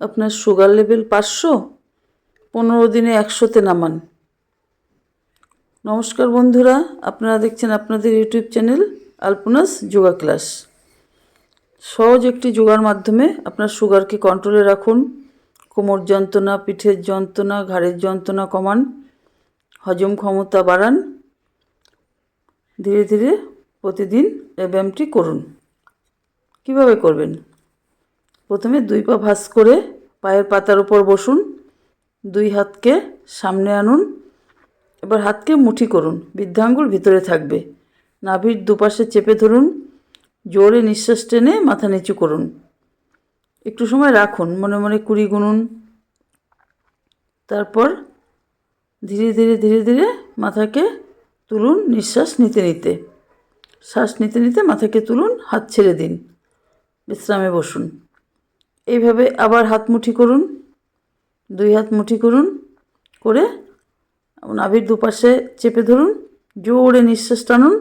আপনার sugar level পাঁচশো, পনেরো দিনে একশোতে নামান। নমস্কার বন্ধুরা, আপনারা দেখছেন আপনাদের ইউটিউব চ্যানেল আলপনাস যোগা ক্লাস। সহজ একটি যোগার মাধ্যমে আপনার সুগারকে কন্ট্রোলে রাখুন। কোমর যন্ত্রণা, পিঠের যন্ত্রণা, ঘাড়ের যন্ত্রণা কমান। হজম ক্ষমতা বাড়ান। ধীরে ধীরে প্রতিদিন এই ব্যায়ামটি করুন। কীভাবে করবেন? প্রথমে দুই পা ভাঁজ করে পায়ের পাতার উপর বসুন। দুই হাতকে সামনে আনুন। এবার হাতকে মুঠি করুন। বৃদ্ধাঙ্গুল ভিতরে থাকবে। নাভির দুপাশে চেপে ধরুন। জোরে নিঃশ্বাস টেনে মাথা নিচু করুন। একটু সময় রাখুন। মনে মনে কুড়ি গুনুন। তারপর ধীরে ধীরে ধীরে ধীরে মাথাকে তুলুন নিঃশ্বাস নিতে নিতে। শ্বাস নিতে নিতে মাথাকে তুলুন, হাত ছেড়ে দিন। বিশ্রামে বসুন। এইভাবে আবার হাত মুঠি করুন, দুই হাত মুঠি করুন, করে নাভির দুপাশে চেপে ধরুন, জোরে নিঃশ্বাস টানুন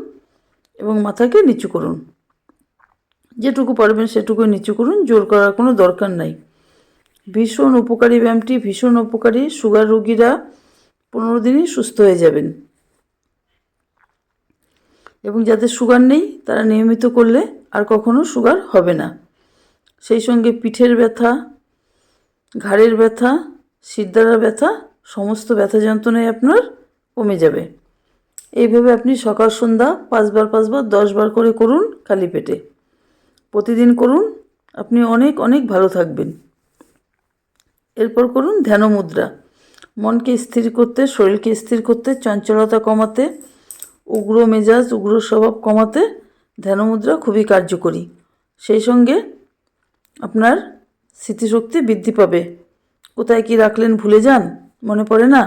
এবং মাথাকে নিচু করুন। যেটুকু পারবেন সেটুকু নিচু করুন, জোর করার কোনো দরকার নাই। ভীষণ উপকারী ব্যায়ামটি, ভীষণ উপকারী। সুগার রুগীরা পনেরো দিনই সুস্থ হয়ে যাবেন। এবং যাদের সুগার নেই, তারা নিয়মিত করলে আর কখনো সুগার হবে না। সেই সঙ্গে পিঠের ব্যথা, ঘাড়ের ব্যথা সিদ্ধারার ব্যথা, সমস্ত ব্যথা যন্ত্রণায় আপনার কমে যাবে। এইভাবে আপনি সকাল, সন্ধ্যা পাঁচবার পাঁচবার, দশবার করে করুন খালি পেটে। প্রতিদিন করুন, আপনি অনেক অনেক ভালো থাকবেন। এরপর করুন ধ্যান মুদ্রা। মনকে স্থির করতে, শরীরকে স্থির করতে, চঞ্চলতা কমাতে, উগ্র মেজাজ, উগ্র স্বভাব কমাতে ধ্যান মুদ্রা খুবই কার্যকরী। সেই সঙ্গে আপনার স্মৃতিশক্তি বৃদ্ধি পাবে। কোথায় কি রাখলেন ভুলে যান? মনে পড়ে না?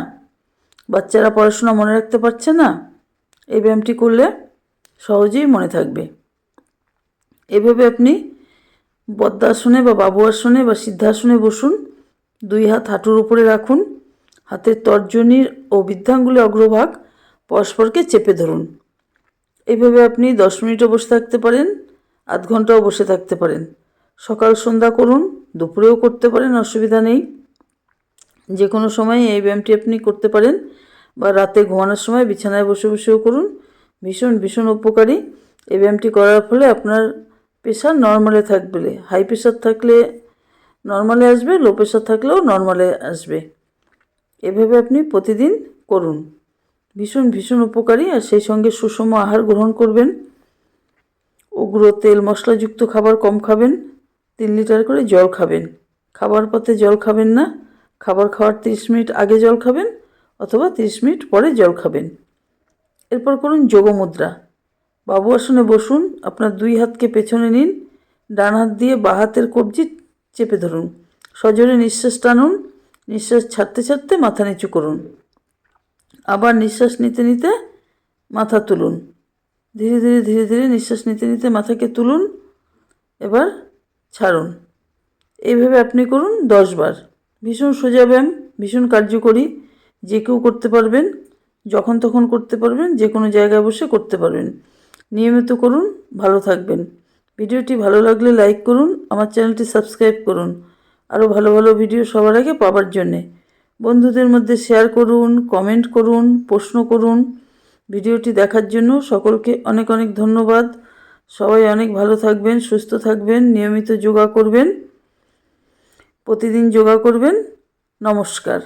বাচ্চারা পড়াশোনা মনে রাখতে পারছে না? এই ব্যায়ামটি করলে সহজেই মনে থাকবে। এভাবে আপনি বদ্মাসনে বা বাবু আসনে বা সিদ্ধাসনে বসুন। দুই হাত হাঁটুর উপরে রাখুন। হাতের তর্জনীর ও বৃদ্ধাঙ্গুলে অগ্রভাগ পরস্পরকে চেপে ধরুন। এইভাবে আপনি দশ মিনিটও বসে থাকতে পারেন আধ ঘন্টাও বসে থাকতে পারেন। সকাল সন্ধ্যা করুন, দুপুরেও করতে পারেন, অসুবিধা নেই। যে কোনো সময় এই ব্যায়ামটি আপনি করতে পারেন বা রাতে ঘুমানোর সময় বিছানায় বসে বসেও করুন। ভীষণ ভীষণ উপকারী। এই ব্যায়ামটি করার ফলে আপনার প্রেশার নর্মালে থাকবে। হাই প্রেশার থাকলে নর্মালে আসবে, লো প্রেশার থাকলেও নর্মালে আসবে। এভাবে আপনি প্রতিদিন করুন। ভীষণ ভীষণ উপকারী আর সেই সঙ্গে সুষম আহার গ্রহণ করবেন। উগ্র তেল মশলাযুক্ত খাবার কম খাবেন। তিন লিটার করে জল খাবেন। খাবার পথে জল খাবেন না। খাবার খাওয়ার তিরিশ মিনিট আগে জল খাবেন অথবা তিরিশ মিনিট পরে জল খাবেন। এরপর করুন যোগমুদ্রা বাবু আসনে বসুন, আপনার দুই হাতকে পেছনে নিন, ডান হাত দিয়ে বা হাতের কবজি চেপে ধরুন। সজোরে নিঃশ্বাস টানুন, নিঃশ্বাস ছাড়তে ছাড়তে মাথা নিচু করুন। আবার নিঃশ্বাস নিতে নিতে মাথা তুলুন। ধীরে ধীরে ধীরে ধীরে নিঃশ্বাস নিতে নিতে মাথাকে তুলুন। এবার ছাড়ুন। এইভাবে আপনি করুন দশ বার ভীষণ সোজা ব্যায়াম, ভীষণ কার্যকরী। যে কেউ করতে পারবেন, যখন তখন করতে পারবেন, যে কোনো জায়গায় বসে করতে পারবেন। নিয়মিত করুন, ভালো থাকবেন। ভিডিওটি ভালো লাগলে লাইক করুন, আমার চ্যানেলটি সাবস্ক্রাইব করুন। আরও ভালো ভালো ভিডিও সবার আগে পাওয়ার জন্যে। বন্ধুদের মধ্যে শেয়ার করুন, কমেন্ট করুন, প্রশ্ন করুন। ভিডিওটি দেখার জন্য সকলকে অনেক অনেক ধন্যবাদ। সবাই অনেক ভালো থাকবেন সুস্থ থাকবেন নিয়মিত যোগা করবেন প্রতিদিন যোগা করবেন নমস্কার।